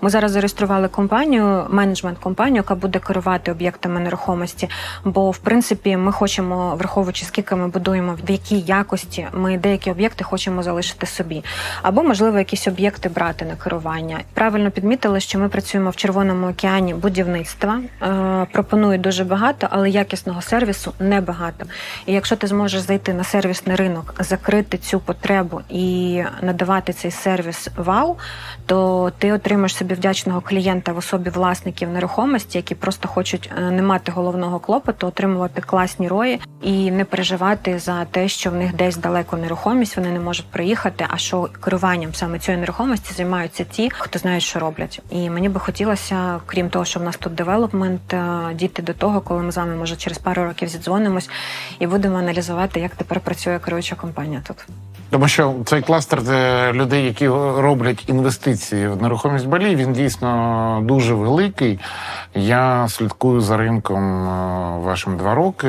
Ми зараз зареєстрували компанію, менеджмент компанію, яка буде керувати об'єктами нерухомості. Бо в принципі ми хочемо, враховуючи скільки ми будуємо, в якій якості ми деякі об'єкти хочемо залишити собі, або можливо якісь об'єкти брати на керування. Правильно підмітили, що ми працюємо в Червоному океані будівництва. Е, пропонують дуже багато, але якісного сервісу небагато. І якщо ти зможеш зайти на сервісний ринок, закрити цю потребу і надавати цей сервіс вау, то ти отримаєш собі вдячного клієнта в особі власників нерухомості, які просто хочуть е, не мати головного клопоту, отримувати класні рої і не переживати за те, що в них десь далеко нерухомість, вони не можуть приїхати. А що керуванням саме цієї нерухомості займаються ті, хто знає, що роблять. І мені би хотілося, крім того, що в нас тут девелопмент, е, дійти до того, коли ми з вами може через пару років зідзвонимось і будемо аналізувати, як тепер працює керуюча компанія тут. Тому що цей кластер е, людей, які роблять інвестиції в нерухомість Балі, він дійсно дуже великий. Я слідкую за ринком е, вашим два роки.